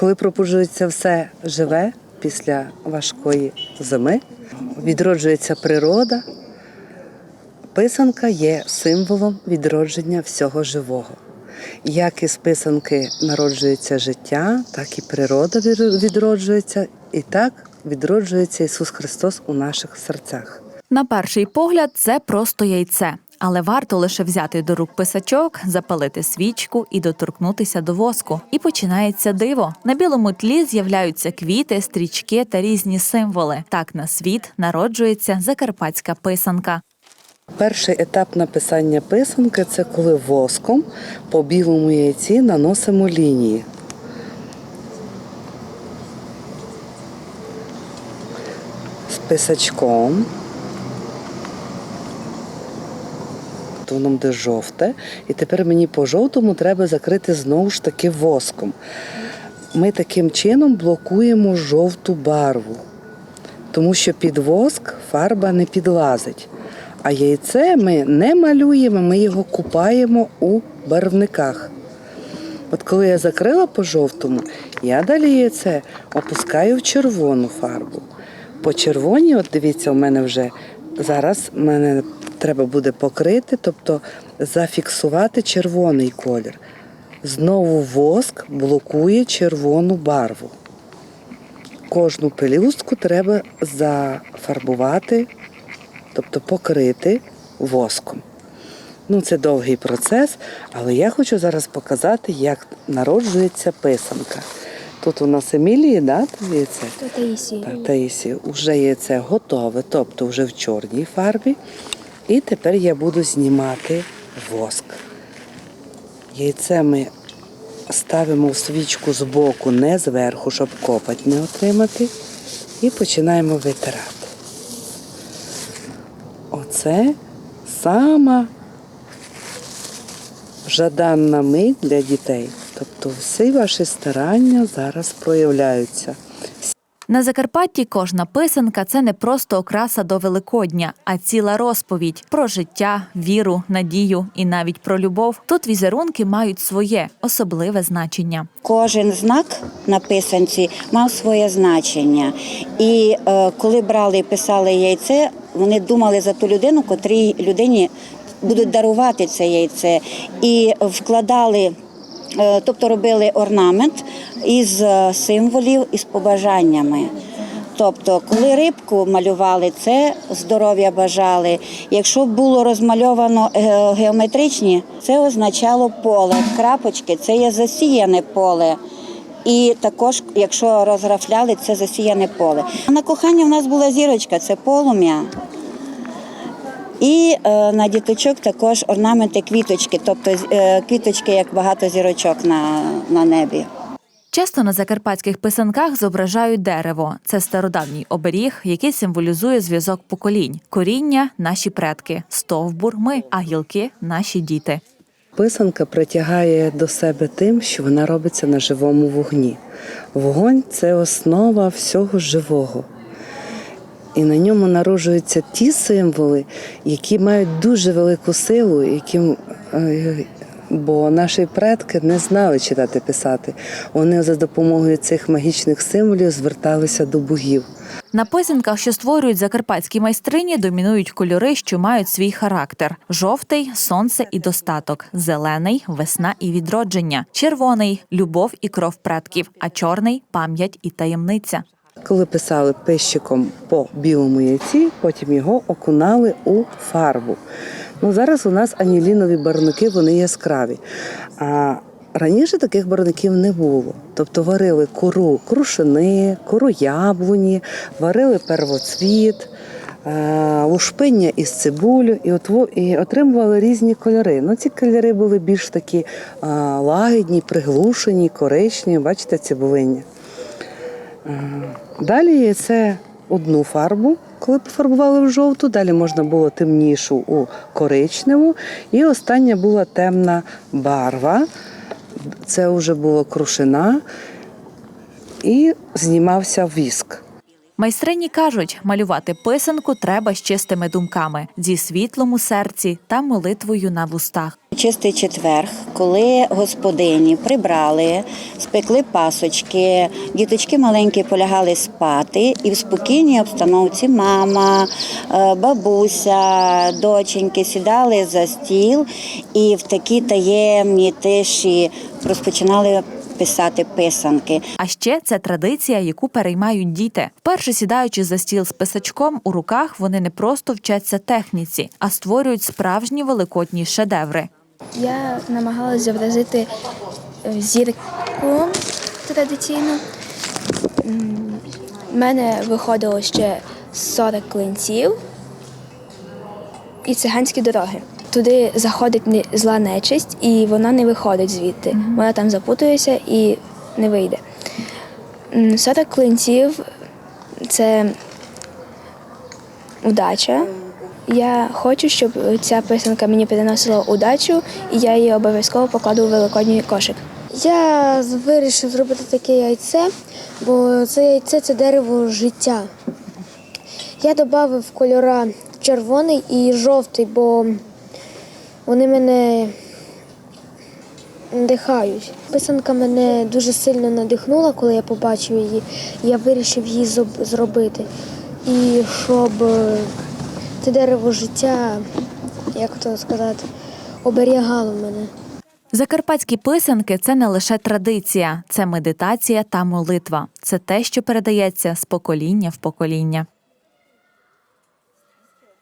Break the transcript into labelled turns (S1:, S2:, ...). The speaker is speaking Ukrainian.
S1: Коли пробуджується все живе після важкої зими, відроджується природа, писанка є символом відродження всього живого. Як із писанки народжується життя, так і природа відроджується, і так відроджується Ісус Христос у наших серцях.
S2: На перший погляд, це просто яйце. Але варто лише взяти до рук писачок, запалити свічку і доторкнутися до воску. І починається диво. На білому тлі з'являються квіти, стрічки та різні символи. Так на світ народжується закарпатська писанка.
S1: Перший етап написання писанки це коли воском по білому яйці наносимо лінії. З писачком. Воно буде жовте. І тепер мені по жовтому треба закрити знову ж таки воском. Ми таким чином блокуємо жовту барву тому що під воск фарба не підлазить. А яйце ми не малюємо, ми його купаємо у барвниках. От коли я закрила по жовтому, я далі яйце опускаю в червону фарбу. По червоній, от дивіться, у мене вже зараз в мене треба буде покрити, тобто зафіксувати червоний колір. Знову воск блокує червону барву. Кожну пелюстку треба зафарбувати, тобто покрити воском. Ну, це довгий процес, але я хочу зараз показати, як народжується писанка. Тут у нас Емілії, да?
S3: То Таїсія.
S1: Так, Таїсі, вже яйце готове, тобто вже в чорній фарбі. І тепер я буду знімати воск. Яйце ми ставимо в свічку з боку, не зверху, щоб копоть не отримати. І починаємо витирати. Оце сама жаданна мить для дітей. Тобто всі ваші старання зараз проявляються.
S2: На Закарпатті кожна писанка це не просто окраса до Великодня, а ціла розповідь про життя, віру, надію і навіть про любов. Тут візерунки мають своє особливе значення.
S4: Кожен знак на писанці мав своє значення. І е, коли брали і писали яйце, вони думали за ту людину, котрій людині будуть дарувати це яйце. І вкладали, тобто робили орнамент із е, символів, із побажаннями. Тобто, коли рибку малювали, це здоров'я бажали. Якщо було розмальовано е, геометричні, це означало поле. Крапочки це є засіяне поле. І також, якщо розграфляли, це засіяне поле. На кохання в нас була зірочка, це полум'я. І е, на діточок також орнаменти квіточки, тобто е, квіточки як багато зірочок на, на небі.
S2: Часто на закарпатських писанках зображають дерево. Це стародавній оберіг, який символізує зв'язок поколінь. Коріння наші предки, стовбур ми, а гілки наші діти.
S1: Писанка притягає до себе тим, що вона робиться на живому вогні. Вогонь це основа всього живого. І на ньому народжуються ті символи, які мають дуже велику силу, яким, е, бо наші предки не знали читати писати. Вони за допомогою цих магічних символів зверталися до богів.
S2: На писанках, що створюють закарпатські майстрині, домінують кольори, що мають свій характер: жовтий сонце і достаток, зелений весна і відродження, червоний любов і кров предків, а чорний пам'ять і таємниця.
S1: Коли писали пищиком по білому яйці, потім його окунали у фарбу. Ну, зараз у нас анілінові барвники, вони яскраві. А раніше таких барвників не було. Тобто варили кору крушини, кору яблуні, варили первоцвіт, е, лушпиння із цибулю і, і отримували різні кольори. Ну, ці кольори були більш такі е, лагідні, приглушені, коричневі, бачите, цибулиння. Далі це одну фарбу, коли пофарбували в жовту, далі можна було темнішу у коричневу. І остання була темна барва. Це вже була крушина і знімався віск.
S2: Майстрині кажуть, малювати писанку треба з чистими думками, зі світлом у серці та молитвою на вустах.
S4: Чистий четверг, коли господині прибрали, спекли пасочки, діточки маленькі полягали спати, і в спокійній обстановці мама, е, бабуся, доченьки сідали за стіл і в такій таємній тиші розпочинали писати писанки.
S2: А ще це традиція, яку переймають діти. Вперше сідаючи за стіл з писачком у руках, вони не просто вчаться техніці, а створюють справжні великодні шедеври.
S3: Я намагалася зобразити е, зірку традиційну. У мене виходило ще 40 клинців і циганські дороги. Туди заходить зла нечисть, і вона не виходить звідти. Вона там запутується і не вийде. М, 40 клинців це удача. Я хочу, щоб ця писанка мені приносила удачу, і я її обов'язково покладу у великодній кошик.
S5: Я вирішив зробити таке яйце, бо це яйце це дерево життя. Я додав кольора червоний і жовтий, бо вони мене надихають. Писанка мене дуже сильно надихнула, коли я побачив її. Я вирішив її зробити. І щоб це дерево життя, як то сказати, оберігало мене.
S2: Закарпатські писанки це не лише традиція, це медитація та молитва. Це те, що передається з покоління в покоління.